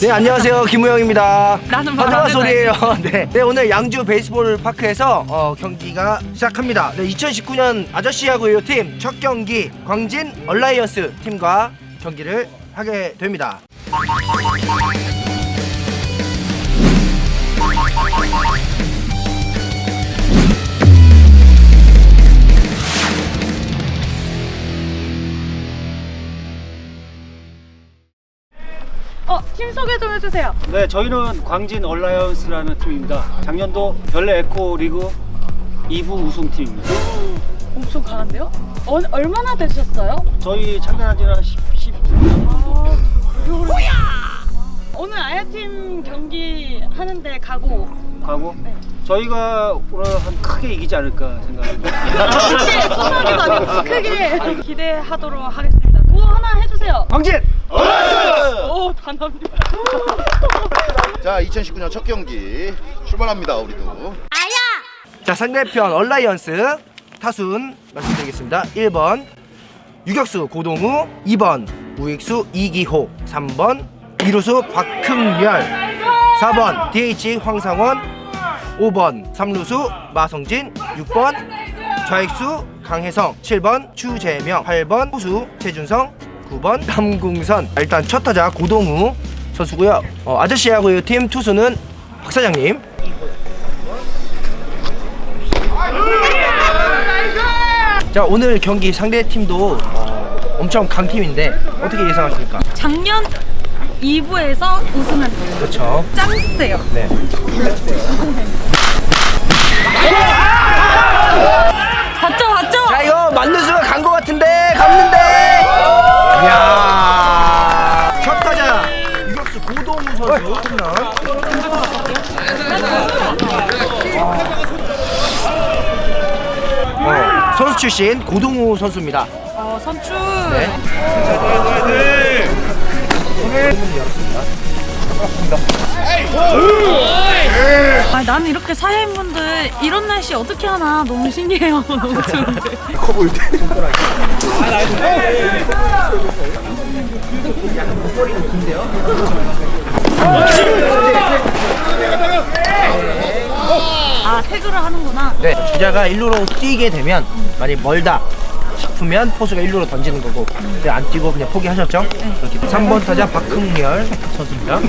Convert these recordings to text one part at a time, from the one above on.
네 안녕하세요 김우영입니다. 나는 안 소리예요. 네. 네 오늘 양주 베이스볼 파크에서 어, 경기가 시작합니다. 네 2019년 아저씨 야구요 팀첫 경기 광진 얼라이언스 팀과 경기를 하게 됩니다. 어, 팀 소개 좀 해주세요. 네, 저희는 광진 얼라이언스라는 팀입니다. 작년도 별내 에코 리그 2부 우승팀입니다. 엄청 강한데요? 어, 얼마나 되셨어요? 저희 참가한 지는 한 10, 10 오늘 아야팀 경기 하는데 가고 가고 네. 저희가 오늘 한 크게 이기지 않을까 생각합니다. 크게 소나기도 아니고 크게 기대하도록 하겠습니다. 구호 하나 해주세요. 광진! 오, 단합니다. 자, 2019년 첫 경기 출발합니다. 우리도. 자 상대편 얼라이언스 타순 말씀드리겠습니다. 1번 유격수 고동우, 2번 우익수 이기호, 3번 이루수 박흥렬, 4번 DH 황상원, 5번 3루수 마성진, 6번 좌익수 강혜성, 7번 추재명, 8번 호수 최준성, 9번 남궁선. 일단 첫 타자 고동우 선수고요. 어, 아저씨 야구의 팀 투수는 박 사장님. 자 오늘 경기 상대 팀도 어, 엄청 강팀인데 어떻게 예상하십니까? 작년 2부에서 우승한 그렇죠. 짱스예요. 네. 봤죠, 봤죠? 자 이거 맞는 수가 간것 같은데 갔는데. 이야. 첫 타자 유격수 고동우 선수 홈런. 어, 선수 출신 고동우 선수입니다. 어, 선출. 네. 아, 나는 이렇게 사회인분들 이런 날씨 어떻게 하나 너무 신기해요. 너무 좋은데. 커 보일 때. 아, 태그를 하는구나. 네, 주자가 1루로 뛰게 되면 많이 멀다 싶으면 포수가 1루로 던지는 거고 근데 안 뛰고 그냥 포기하셨죠? 그렇게 3번 타자 박흥렬 선수입니다.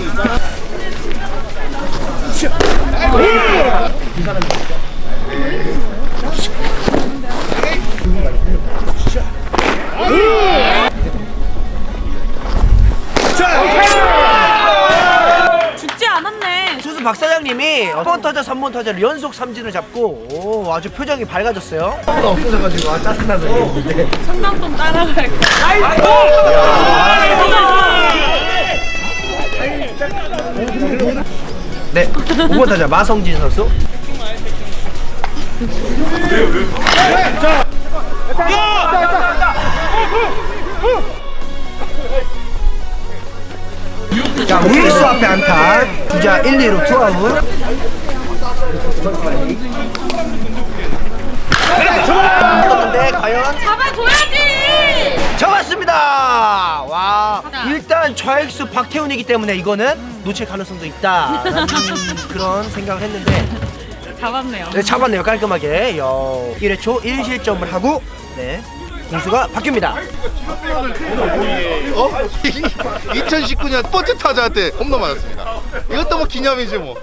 죽지 않았네. 투수 박 사장님이 2번 타자, 3번 타자를 연속 삼진을 잡고 오, 아주 표정이 밝아졌어요. 하나도 없어져가지고 아, 얘기인데 성남동 따라갈 거. 네, 5번 타자 마성진 선수. 자, 우익수 앞에 안타. 주자 1, 2루 투아웃. 잡아줘야지. 잡았습니다. 와, 일단 좌익수 박태훈이기 때문에 이거는 놓칠 가능성도 있다. 그런 생각을 했는데 잡았네요. 네, 잡았네요 깔끔하게. 요 1회 초 1실점을 하고 네 공수가 바뀝니다. 어? 2019년 첫 번째 타자한테 홈런 맞았습니다. 이것도 뭐 기념이지 뭐.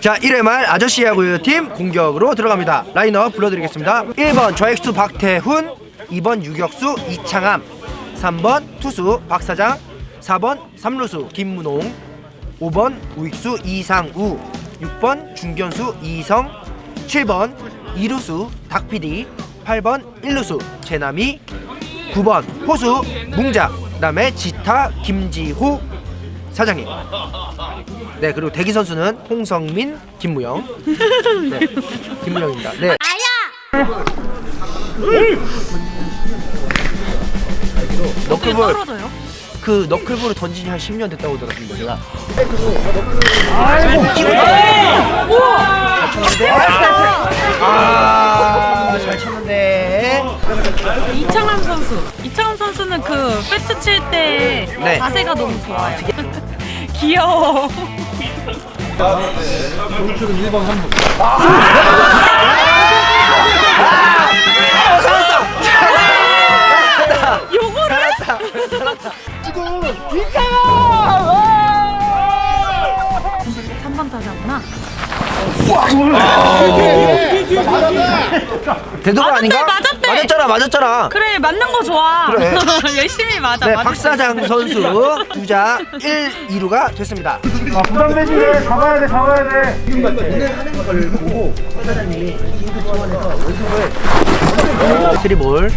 자 1회 말 아저씨 야구의 팀 공격으로 들어갑니다. 라인업 불러드리겠습니다. 1번 좌익수 박태훈, 2번 유격수 이창함, 3번 투수 박사장, 4번 삼루수 김문홍, 5번 우익수 이상우, 6번 중견수 이성, 7번 이루수 닥피디, 8번 일루수 제남이, 9번 호수 뭉자, 그 다음에 지타 김지호 사장님. 네 그리고 대기 선수는 홍성민, 김무영. 네, 김무영입니다. 네. 너클볼 떨어져요? 그그 너클볼을 던진 지한 10년 됐다고 들었습니다 제가 잘 쳤는데 아 잘 쳤는데 이창남 선수. 이창남 선수는 그 배트 칠 때 네. 자세가 너무 좋아요. 귀여워. 요거를? 삼 되도록 맞았대, 아닌가? 맞았대. 맞았잖아 맞았잖아 그래 맞는 거 좋아. 그래. 열심히 맞아. 네, 맞을 박사장 선수 두자 1, 2루가 됐습니다. 부담되지 잡아야 돼 잡아야 돼 스리볼.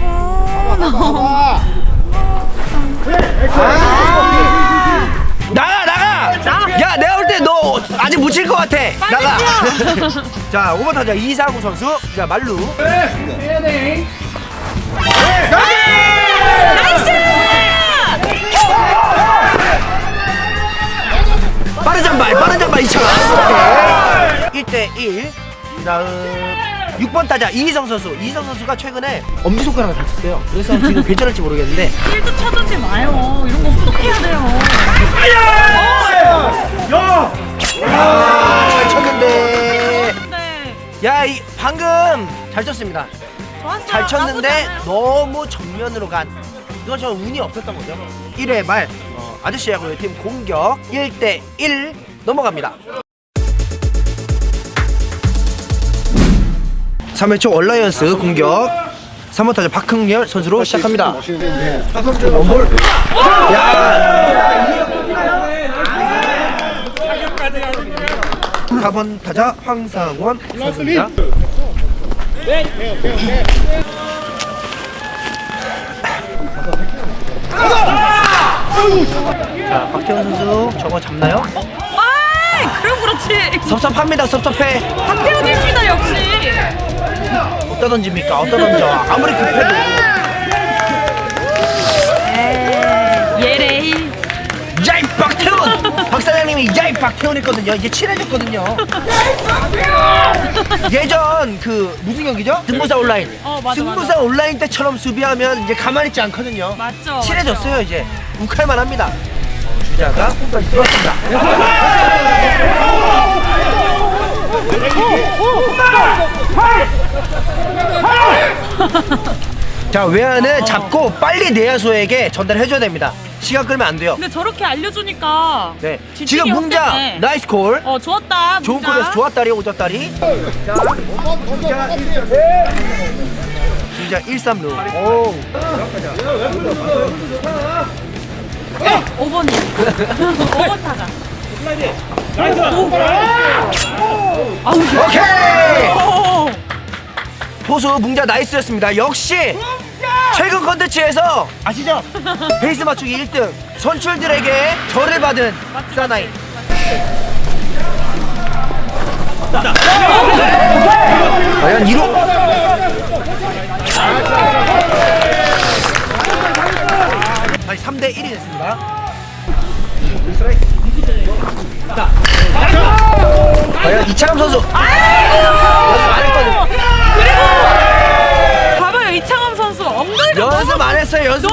나가 나가. 야 내가 볼 때 너 아직 못 칠 것 같아. 나가. 자 5번 타자 이상우 선수. 자 말루. 빠른 잔발 빠른 잔발 이창아. 1대 1. 그 다음 6번 타자 이희성 선수. 이희성 선수가 최근에 엄지 손가락을 다쳤어요. 그래서 지금 괜찮을지 모르겠는데 1도 쳐주지 마요. 이런 거꼭 해야 돼요. 아, 잘 쳤는데. 네. 야, 이 방금 잘 쳤습니다. 좋았어요. 잘 쳤는데 않아요. 너무 정면으로 간. 이건 저 운이 없었던 거죠. 1회 말 어, 아저씨 야구의 팀 공격 1대 1 넘어갑니다. 3회 초 얼라이언스 공격 3번 타자 박흥렬 선수로 시작합니다. 원볼. 야. 4번 타자 황상원 선수입니다. 자, 박태원 선수 저거 잡나요? 아, 그럼 그렇지. 섭섭합니다, 섭섭해. 박태훈입니다 역시. 어디다 던집니까? 어디다 던져? 아무리 급해도. 예레이. 야이 박 사장님이 야이 박태원 했거든요. 이게 친해졌거든요. 예전 그 무슨 경기죠? 등부사 온라인. 어, 맞아, 등부사 온라인 때처럼 수비하면 이제 가만히 있지 않거든요. 맞죠. 친해졌어요 이제. 욱할만 합니다. 어, 주자가 홈까지 들어왔습니다. 자 외야는 잡고 빨리 내야수에게 전달해줘야 됩니다. 시간 끌면 안 돼요. 근데 저렇게 알려주니까. 네. 지금 문자 없겠네. 나이스 콜. 어 좋았다. 좋은 문자. 콜에서 좋았다리 오졌다리. 자, 주자 1, 3루. 오. 5번이. 5번 타자. 오케이. 오. 포수 뭉자 나이스였습니다. 역시 최근 컨텐츠에서 아시죠? 베이스 맞추기 1등 선출들에게 절을 받은 사나이. 과연 1호 다시 3대 1이 됐습니다. 자, 과연 이창남 선수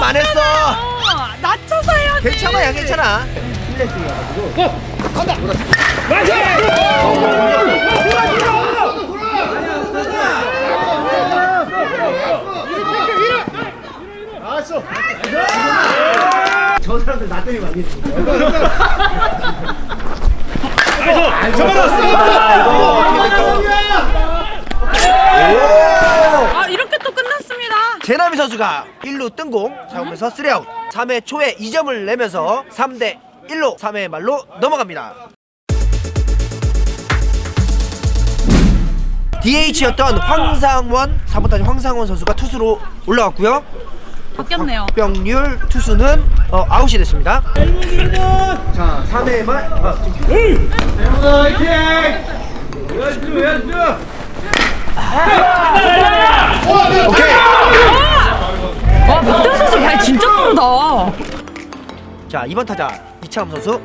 안 했어. 낮춰서 해야지. 괜찮아, 야 괜찮아. 저 사람들 나 때문에 많이 아 이렇게. 제나미 선수가 1루 뜬공 잡으면서 3아웃. 3회 초에 2점을 내면서 3대 1로 3회 말로 넘어갑니다. DH였던 황상원 4번 타자 황상원 선수가 투수로 올라왔고요. 바뀌었네요. 병률 투수는 어, 아웃이 됐습니다. 자 3회 말 아, 오케이 와 박태훈 선수 발 진짜 빠르다. 자, 2번 타자 이창훈 선수.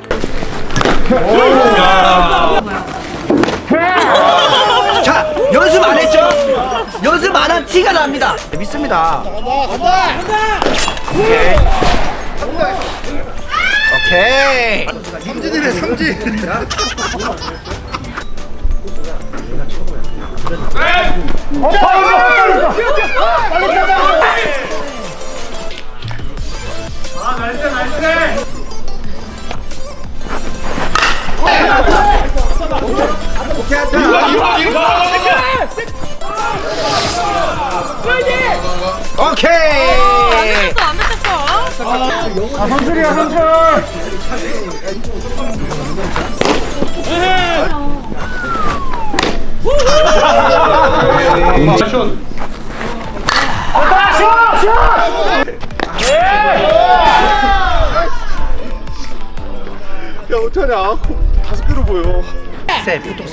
자, 연습 안 했죠? 연습 안 한 티가 납니다. 믿습니다. 오케이. 오케이. 삼진 이네 삼진. 오케이.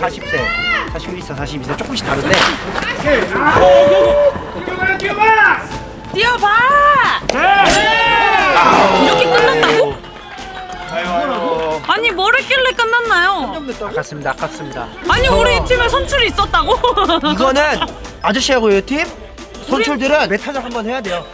40세, 41세, 42세 조금씩 다른데 뛰어봐. 이렇게 끝났다고? 아니 뭘 했길래 끝났나요? 아깝습니다, 아깝습니다. 아니 우리 팀에 선출이 있었다고? 이거는 아저씨하고 이팀 선출들은 메타작 한번 해야 돼요.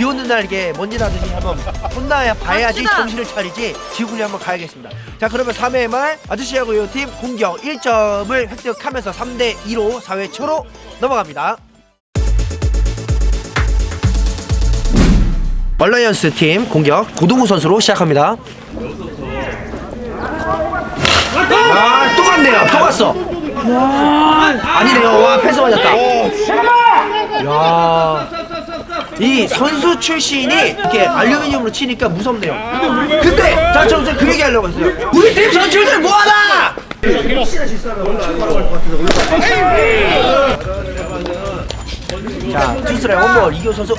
비 오는 날 이게 먼지 나듯이 한번 혼나야 봐야지 갑시다. 정신을 차리지 지구군이 한번 가야겠습니다. 자 그러면 3회 말 아저씨하고 이 팀 공격 1점을 획득하면서 3대 2로 4회 초로 넘어갑니다. 얼라이언스 팀 공격 고동우 선수로 시작합니다. 아, 또 갔네요. 또 갔어. 아니네요. 와, 패스 맞았다. 야. 이 선수 출신이 이렇게 알루미늄으로 치니까 무섭네요. 근데 자, 저, 저그 얘기 하려고 했어요. 우리 팀 선수들 뭐하나? 자, 투스라이 원볼 이교 선수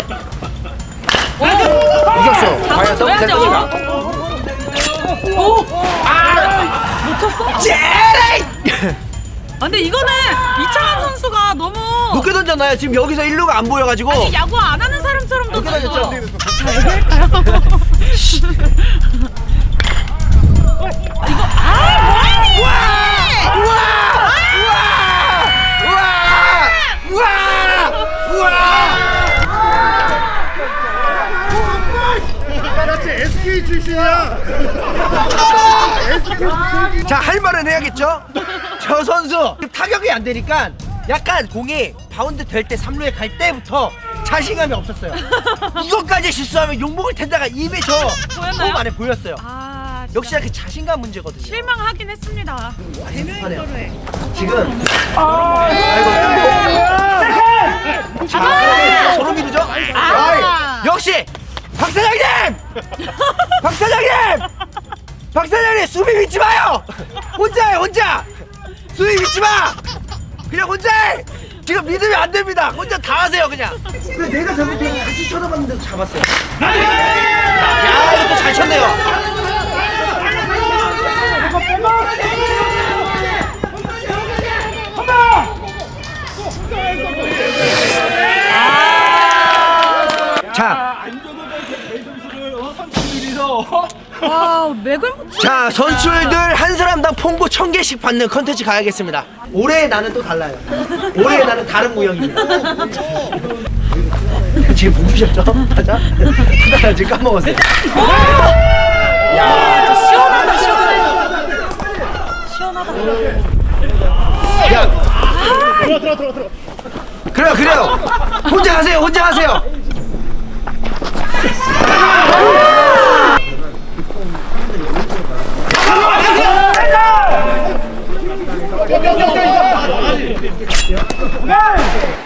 이겼어. 과연 더블. 득점인가? 오. 아. 못 쳤어? 제레이! 아, 근데 이거는 이창환 선수가 너무 높게 던졌나요? 지금 여기서 일루가 안 보여가지고 아니, 야구 안 하는 사람처럼 높게. 던졌죠? 이거 아 뭐야? 우와! 우와! 우와! 우와! 나같이 SK 출신이야. 자, 할 말은 해야겠죠? 저 선수 타격이 안 되니까 약간 공이 바운드 될 때 3루에 갈 때부터 자신감이 없었어요. 이것까지 실수하면 욕먹을 텐데가 입에 저 보였나요? 손 안에 보였어요. 아 진짜 역시 그 자신감 문제거든요. 실망하긴 했습니다. 하네요. 지금 아이고 자 서로 미루죠? 아이, 역시 박 사장님! 박 사장님! 박 사장님 수비 믿지 마요! 혼자 해 혼자! 수비 믿지 마! 그냥 혼자 해! 지금 믿으면 안 됩니다. 혼자 다 하세요 그냥. 근데 내가 잡을 때 같이 쳐다봤는데 잡았어요. 야 이것도 잘 쳤네요. 자, 와 맥을 못 쳐. 자 선출들 한 사람당 퐁고 천 개씩 받는 컨텐츠 가야겠습니다. 올해 나는 또 달라요. 올해 나는 다른 무형입니다. 지금 보셨죠? 맞아? 나 지금 까먹었어요. 야 시원하다 시원해. 시원하다. 야. 그래요 그래요. 혼자 하세요 혼자 하세요.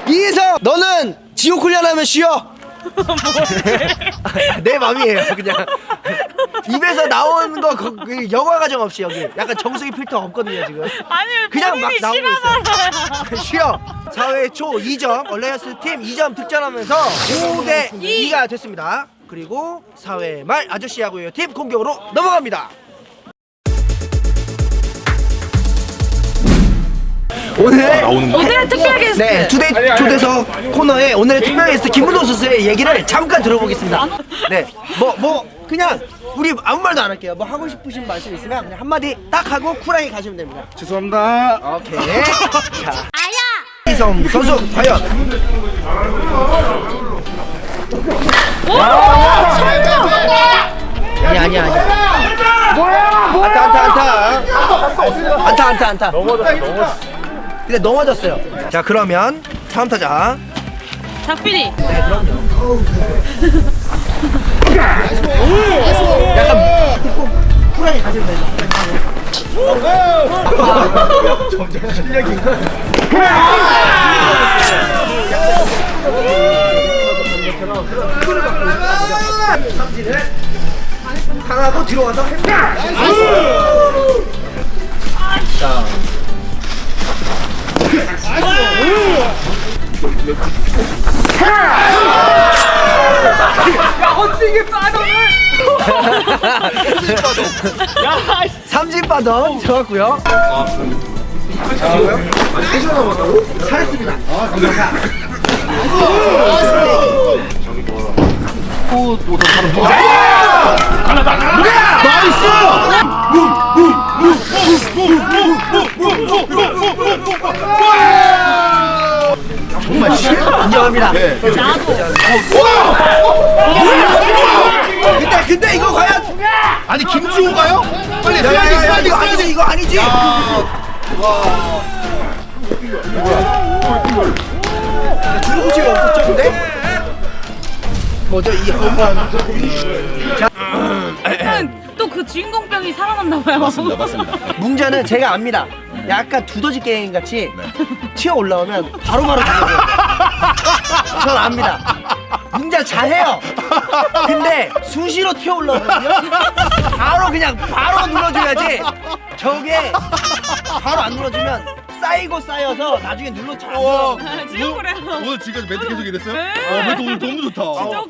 이에서 너는 지옥 훈련하면 쉬어. 내 맘이에요 그냥. 입에서 나오는 거 그, 그 영화 과정 없이 여기. 약간 정수기 필터 없거든요 지금. 아니 그냥 막 나오고 싫어하잖아요. 쉬어. 4회 초 2점 얼레어스 팀 2점 득점하면서 5대 2가 됐습니다. 그리고 4회 말 아저씨 야구요. 팀 공격으로 넘어갑니다 오늘 오늘의 특별 게스트. 네, 투데이 초대석 코너에 오늘의 특별 게스트 김문호 선수의 얘기를 잠깐 들어보겠습니다. 네, 뭐, 뭐, 그냥 우리 아무 말도 안 할게요. 뭐 하고 싶으신 말씀 있으면 그냥 한마디 딱 하고 쿨하게 가시면 됩니다. 죄송합니다. 오케이. 자. 이성 선수 과연 아니 아니 아니. 안타 안타 안타. 안타 안타 안타. 넘어졌어 넘어졌어. 근데 넘어졌어요. 자 그러면 다음 타자. 작필이 약간 쿨하게 가시면 되죠. 삼진을 당하고 들어와서 했다. 자. 삼진 빠던 좋았고요. 잘했습니다. 정말 싫어. 인정합니다. 근데 근데 이거 과연 아니 김주호가요? 빨리 야, 야, 써야지 야, 써야지 이거 아니지 써야지. 이거 아니지. 중국집이 없었죠 근데? 뭐죠 이 험한 또그 살아났나 봐요. 맞습니다, 맞습니다. 뭉자는 제가 압니다. 약간 두더지 게임 같이 튀어 올라오면 바로바로 죽여줘요. 전 압니다. 뭉자 잘해요. 근데 수시로 튀어 올라오거든요. 바로 그냥 바로 눌러줘야지. 저게 바로 안 눌러주면 쌓이고 쌓여서 나중에 눌러 잘안 들어. 지금 그래요. 오늘 지금까지 멘트 계속 이랬어요? 네. 어, 멘트 오늘 너무 좋다. 어.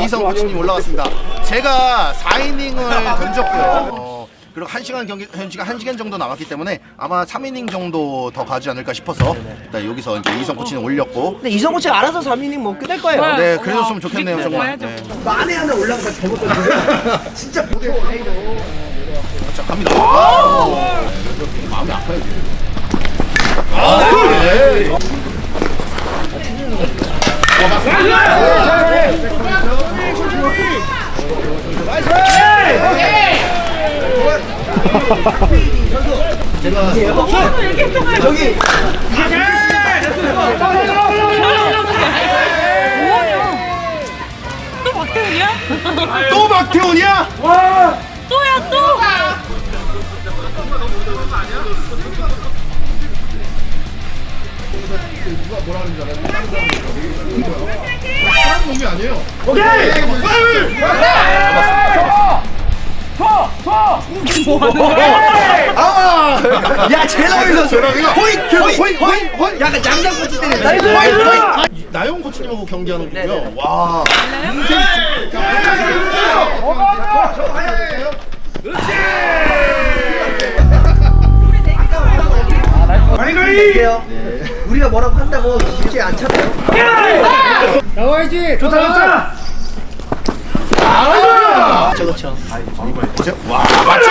이성 코치님 올라왔습니다. 제가 4이닝을 던졌고요. 어, 그리고 1시간 경기 현시간 1시간 정도 남았기 때문에 아마 3이닝 정도 더 가지 않을까 싶어서 일단 여기서 이제 이성 코치님 올렸고 근데 이성호 씨가 알아서 3이닝 뭐 끝낼 거예요. 네. 네, 그래줬으면 좋겠네요, 정말. 네. 만에 하나 올라가서 잘못했는데 진짜 못해. 자, 갑니다. 아, 마음이 아파요. 지금. 아, 네. 저기 또 박태훈이야? 또 박태훈이야? 또야 또? 놈이 아니에요. 아! 야 제라위 선수 호잇 호잇 호잇 호잇 호잇! 약간 양장코치 때리네 호잇 아, 나영 코치님하고 경기하는 거고요. 와. 갈게요 우리가 뭐라고 한다고 쉽지 않잖아요. 나와야지. 좋다 좋다. 그렇죠 그렇죠. 보세요. 와, 맞죠?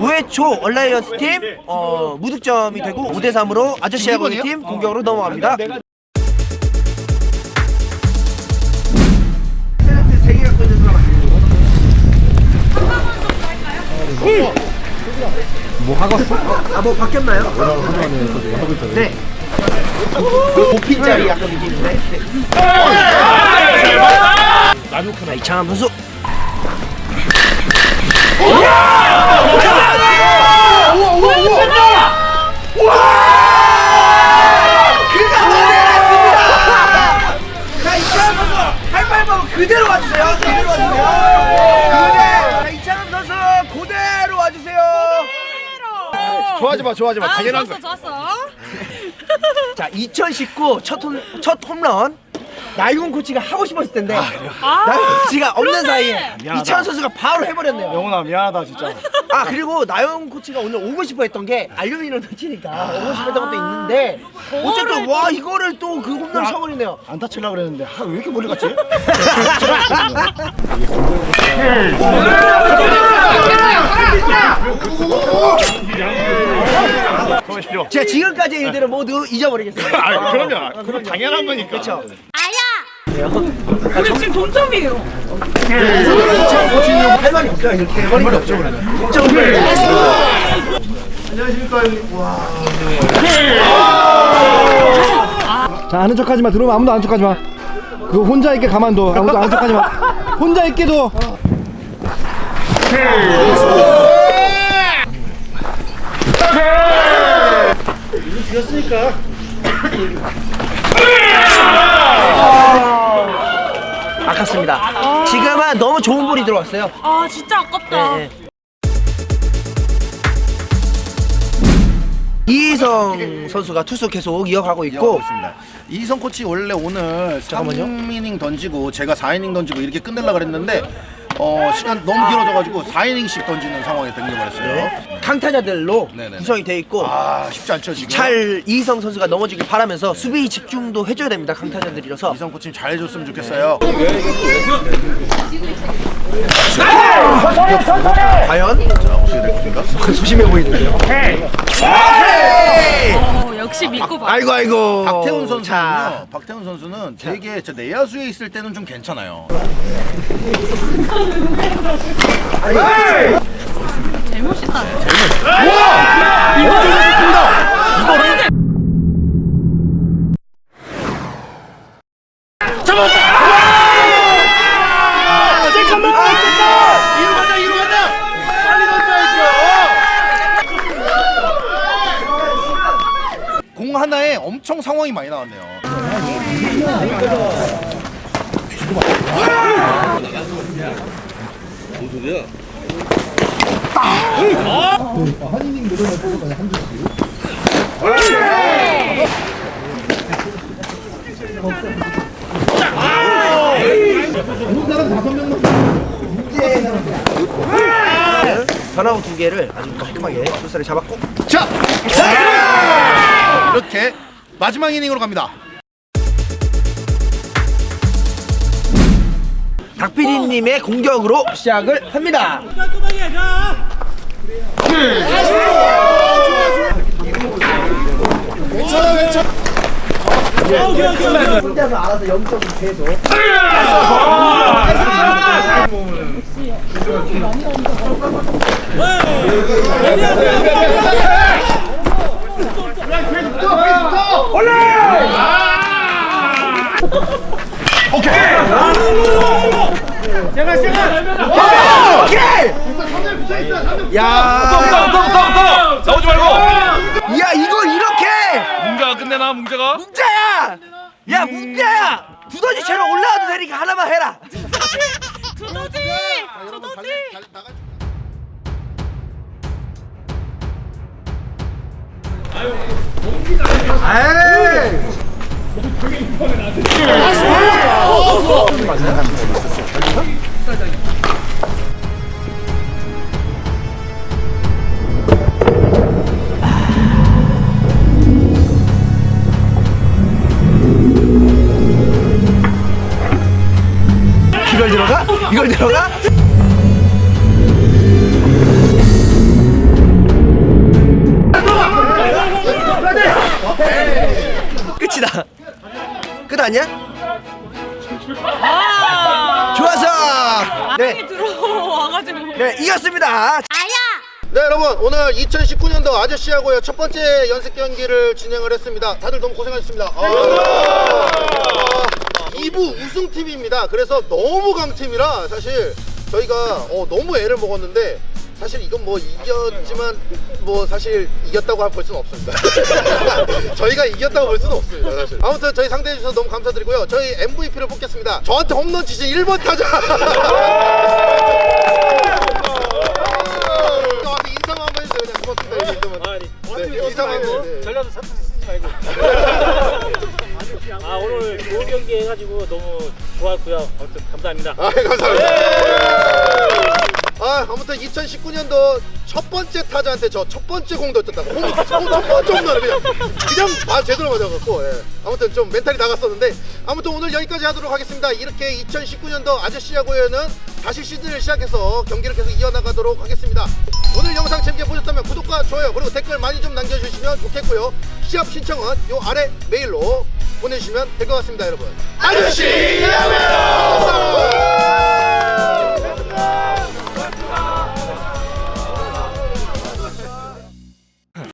5회 초 얼라이언스 팀 어, 무득점이 되고 5대 3으로 아저씨 야구의 팀 공격으로 넘어갑니다. 뭐 하고 아, 뭐 바뀌었나요? 네. 고핀짜리 약간 느낌인데. 자, 이창한 할발만 그대로 와주세요. 그대로 와주세요. 그대. 자 이찬원 선수 그대로 와주세요. 좋아하지 마, 좋아하지 마. 아 당연한 좋았어 거. 좋았어. 자 2019 첫, 홈, 첫 홈런 나이곤 코치가 하고 싶었을 텐데 아, 나이곤 코치가 없는 사이에 미안하다. 이찬원 선수가 바로 해버렸네요. 영훈아 미안하다 진짜. 아 그리고 나영 코치가 오늘 오고 싶어 했던 게 알루미늄 터치니까 오고 싶어 했던 것도 있는데 어쨌든 와 이거를 또 그 홈런을 쳐버리네요. 안 다치려고 그랬는데 아, 왜 이렇게 같지? 보십시오. 제가 지금까지 일들을 모두 잊어버리겠습니다. 아, 그럼요. 그건 당연한 거니까. 그렇죠. 근데 지금 동점이에요. 할 말이 없죠. 이렇게 할 말이 없죠. 자 아는 척하지 마 들어오면 아무도 아는 척하지 마 그거 혼자 있게 가만둬 아무도 아는 척하지 마 혼자 있게도 아깝습니다. 지금은 너무 좋은 볼이 들어왔어요. 아 진짜 아깝다. 네. 이희성 선수가 투수 계속 이어가고 있고 있습니다. 이성 코치 원래 오늘 잠깐만요. 3이닝 던지고 제가 4이닝 던지고 이렇게 끝내려 그랬는데 어, 시간 너무 길어져가지고 4이닝씩 던지는 상황에 던져버렸어요. 강타자들로 네네네. 구성이 돼 있고 아 쉽지 않죠 지금. 잘 이희성 선수가 넘어지길 바라면서 수비 집중도 해줘야 됩니다. 강타자들이라서 이성 코치 잘 해줬으면 좋겠어요. 과연 소심해 보이는데요. 어, 역시 믿고 봐. 아이고 아이고. 박태훈 선수는요. 자, 박태훈 선수는 되게 저 내야수에 있을 때는 좀 괜찮아요. 잘못이다. 이루 간다 이루 간다. 빨리 던져야죠. 공 하나에 엄청 상황이 많이 나왔네요. 변화구 두 개를 아주 깔끔하게 투수를 잡았고. 자, 이렇게 마지막 이닝으로 갑니다. 닭피디님의 공격으로 시작을 합니다. 혼자서 알아서 0.2계 속. 오케이! 야! 나오지 말고 야, 이거 이렇게! 문제가 끝내나 문제가 뭉자야! 야, 뭉자야! 두더지 채로 올라와도 되니까 하나만 해라. 두더지! 두더지! 이걸 들어가? 이걸 들어가? 아니야? 아! 좋아서 네, 이 들어와가지고. 네 이겼습니다. 네 여러분 오늘 2019년도 아저씨하고의 첫 번째 연습 경기를 진행을 했습니다 다들 너무 고생하셨습니다 아, 2부 우승팀입니다 그래서 너무 강팀이라 사실 저희가 어, 너무 애를 먹었는데 사실 이건 뭐 이겼지만 뭐 사실 이겼다고 볼 수는 없습니다 저희가 이겼다고 볼 수는 없습니다 사실 아무튼 저희 상대해 주셔서 너무 감사드리고요 저희 MVP를 뽑겠습니다 저한테 홈런 치신 1번 타자 저한테 인사만 한번 해주세요 그냥 고맙습니다 이제 인사만 네, 인사만 해주세요 네. 전라도 사투리 쓰지 말고. 아 오늘 좋은 경기 해가지고 너무 좋았고요. 아무튼 감사합니다. 아, 감사합니다. 아, 아무튼 2019년도 첫 번째 타자한테 저 첫 번째 공도 쳤다고. 홈, 홈, 첫 번째 홈런을 그냥, 그냥 아, 제대로 맞아갖고, 예. 아무튼 좀 멘탈이 나갔었는데, 아무튼 오늘 여기까지 하도록 하겠습니다. 이렇게 2019년도 아저씨 야구에는 다시 시즌을 시작해서 경기를 계속 이어나가도록 하겠습니다. 오늘 영상 재밌게 보셨다면 구독과 좋아요, 그리고 댓글 많이 좀 남겨주시면 좋겠고요. 시합 신청은 요 아래 메일로 보내주시면 될 것 같습니다, 여러분. 아저씨 야구!